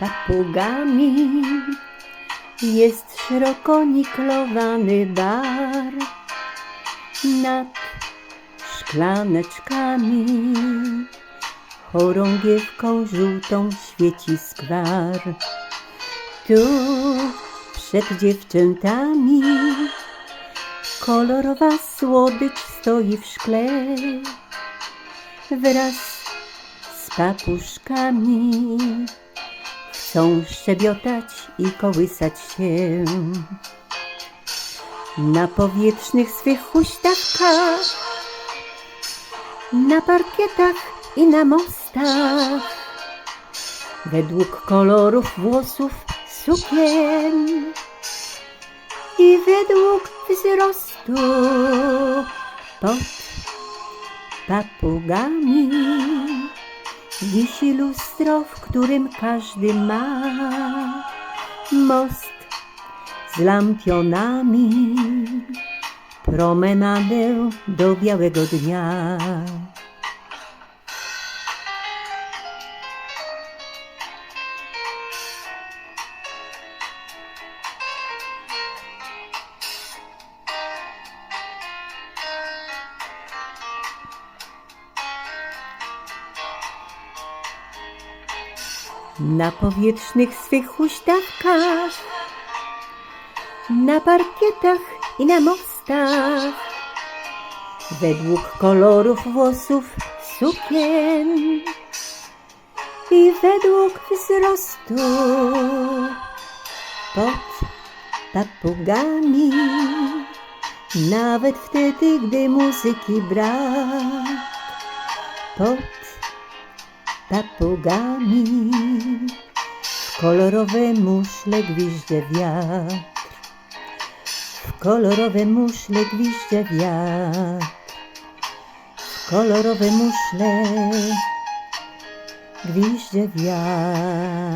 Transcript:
papugami. Jest szeroko niklowany bar nad szklaneczkami. Chorągiewką żółtą świeci skwar. Tu przed dziewczętami kolorowa słodycz stoi w szkle wraz z papuszkami. Chcą szczebiotać i kołysać się na powietrznych swych huśtawkach, na parkietach i na mostach. Według kolorów włosów sukien i według wzrostu pod papugami wisi lustro, w którym każdy ma most z lampionami, promenadę do białego dnia. Na powietrznych swych huśtawkach, na parkietach i na mostach, według kolorów włosów sukien i według wzrostu pod papugami, nawet wtedy, gdy muzyki brak, pod papugami. W kolorowe muszle gwizdże wiatr. W kolorowe muszle gwizdże wiatr. W kolorowe muszle gwizdże wiatr.